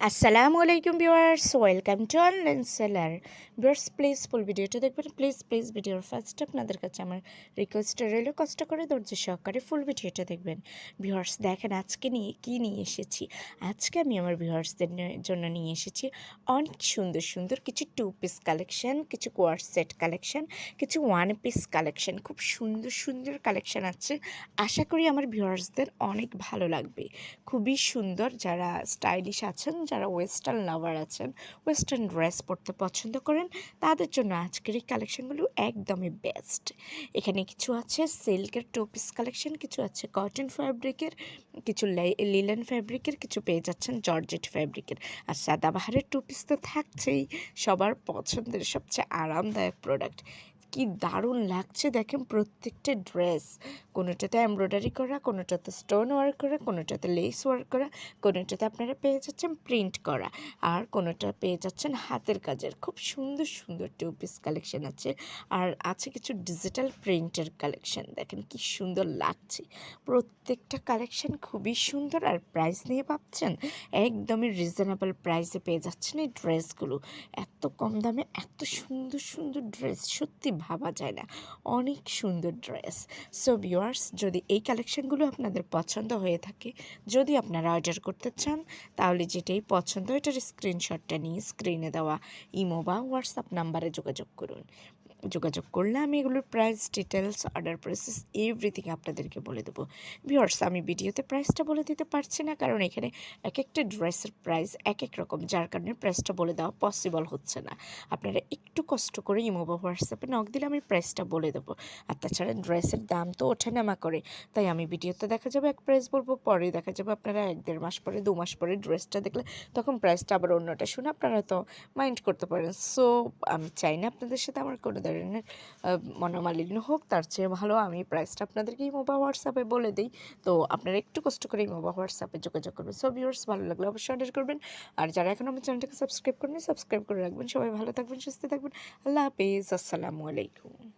আসসালামু আলাইকুম viewers welcome to online seller viewers please full ভিডিওটা দেখবেন। প্লিজ প্লিজ ভিডিওর ফার্স্ট আপনাদের কাছে আমার রিকোয়েস্ট রইল। কষ্ট করে ধৈর্য সহকারে ফুল ভিডিওটা দেখবেন। ভিউয়ার্স দেখেন আজকে নিয়ে কি নিয়ে এসেছি। আজকে আমি আমার ভিউয়ার্সদের জন্য নিয়ে এসেছি অনেক সুন্দর সুন্দর কিছু টু পিস কালেকশন কিছু কোয়ার সেট কালেকশন কিছু ওয়ান পিস কালেকশন খুব সুন্দর সুন্দর কালেকশান আছে। আশা করি আমার ভিউয়ার্সদের অনেক ভালো লাগবে। খুবই সুন্দর যারা স্টাইলিশ আছেন যারা ওয়েস্টার্ন লাভার আছেন, ওয়েস্টার্ন ড্রেস পরতে পছন্দ করেন, তাদের জন্য আজকের এই কালেকশনগুলো একদমই বেস্ট এখানে কিছু আছে সিল্কের টু পিস কালেকশন কিছু আছে কটন ফ্যাব্রিকের কিছু লিলেন ফ্যাব্রিকের কিছু পেয়ে যাচ্ছেন জর্জেট ফ্যাব্রিকের আর সাদাবাহারের টু পিস তো থাকছেই, সবার পছন্দের সবচেয়ে আরামদায়ক প্রোডাক্ট কি দারুণ লাগছে দেখেন প্রত্যেকটা ড্রেস কোনোটাতে এমব্রয়ডারি করা, কোনোটাতে স্টোন ওয়ার্ক করা, কোনোটাতে লেস ওয়ার্ক করা, কোনোটাতে আপনারা পেয়ে যাচ্ছেন প্রিন্ট করা। আর কোনোটা পেয়ে যাচ্ছেন হাতের কাজের। খুব সুন্দর সুন্দর টু পিস কালেকশন আছে। আর আছে কিছু ডিজিটাল প্রিন্টের কালেকশন দেখেন কি সুন্দর লাগছে। প্রত্যেকটা কালেকশন খুবই সুন্দর আর প্রাইস নিয়ে ভাবছেন? একদমই রিজনেবল প্রাইসে পেয়ে যাচ্ছেন এই ড্রেসগুলো এত কম দামে, এত সুন্দর সুন্দর ড্রেস সত্যি ভাবা যায় না। অনেক সুন্দর ড্রেস সো ভিওয়ার্স যদি এই কালেকশনগুলো আপনাদের পছন্দ হয়ে থাকে, যদি আপনারা অর্ডার করতে চান, তাহলে যেটাই পছন্দ, এটার স্ক্রিনশটটা নিয়ে স্ক্রিনে দেওয়া ইমো বা হোয়াটসঅ্যাপ নাম্বারে যোগাযোগ করুন। যোগাযোগ করলে আমি এগুলোর price details order process everything আপনাদেরকে বলে দেবো। ভিউয়ার্স আমি ভিডিওতে প্রাইসটা বলে দিতে পারছি না, কারণ এখানে এক একটা ড্রেসের প্রাইস এক এক রকম, যার কারণে প্রাইসটা বলে দেওয়া পসিবল হচ্ছে না। আপনারা একটু কষ্ট করে ইমো বা হোয়াটসঅ্যাপে নক দিলে আমি প্রাইসটা বলে দেবো। আর তাছাড়া ড্রেসের দাম তো ওঠানামা করে। তাই আমি ভিডিওতে দেখা যাবে এক প্রাইস বলব, পরে দেখা যাবে আপনারা এক দেড় মাস পরে, দু মাস পরে ড্রেসটা দেখলে তখন প্রাইসটা আবার অন্যটা শুনে আপনারা তো মাইন্ড করতে পারেন। সো আমি চাই না আপনাদের সাথে আমার কোনো ধরনের মনোমালিন্য হোক, তার চেয়ে ভালো আমি প্রাইসটা আপনাদেরকে ইমো বা হোয়াটসঅ্যাপে বলে দিই। তো আপনারা একটু কষ্ট করে ইমো বা হোয়াটসঅ্যাপে যোগাযোগ করবেন। সো ভিউয়ার্স ভালো লাগলে অবশ্যই অর্ডার করবেন। আর যারা এখন আমার চ্যানেলটাকে সাবস্ক্রাইব করেন সাবস্ক্রাইব করে রাখবেন। সবাই ভালো থাকবেন, সুস্থ থাকবেন। আল্লাহ হাফিজ। আসসালামু আলাইকুম